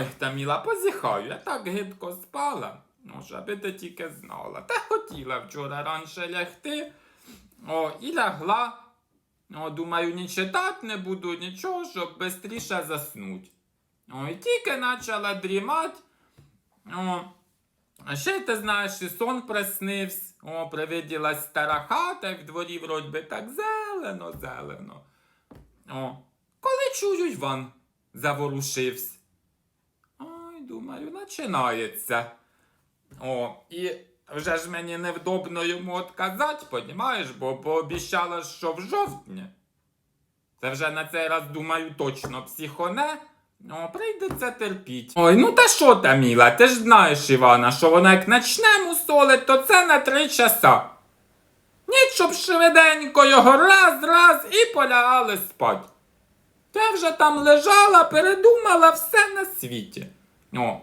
Ой, Таміла, позіхаю, я так гидко спала. Ну, аби ти тільки знала. Та хотіла вчора раніше лягти. О, і лягла. О, думаю, ні читати не буду, нічого, щоб швидше заснуть. О, і тільки почала дрімати. О, а ще ти знаєш, і сон приснився. О, привиділась стара хата, в дворі вроді би так зелено, зелено. О, коли чую, Іван заворушився. Думаю, починається. О, і вже ж мені невдобно йому отказати, понімаєш, бо пообіцяла, що в жовтні. Це вже на цей раз, думаю, точно психоне. О, прийдеться терпіть. Ой, ну та що там, Міла, ти ж знаєш, Івана, що вона як начне мусолить, то це на три часа. Ніч, щоб швиденько його раз, раз і полягали спать. Та вже там лежала, передумала все на світі. О,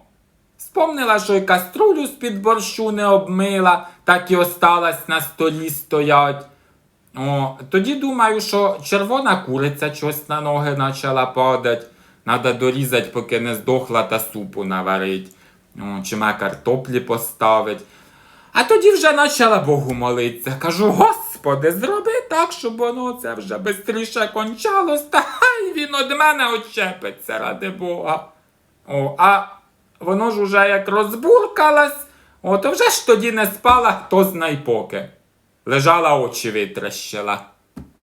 Спомнила, що й каструлю з-під борщу не обмила, так і осталась на столі стоять. О, тоді думаю, що червона куриця щось на ноги почала падать. Надо дорізати, поки не здохла та супу наварить. О, чи ма картоплі поставить. А тоді вже почала Богу молитися. Кажу, Господи, зроби так, щоб воно це вже швидше кончалось, та хай він од мене очепиться, ради Бога. О, а воно ж уже як розбуркалось, от вже ж тоді не спала, хто знай поки. Лежала очі витріщила.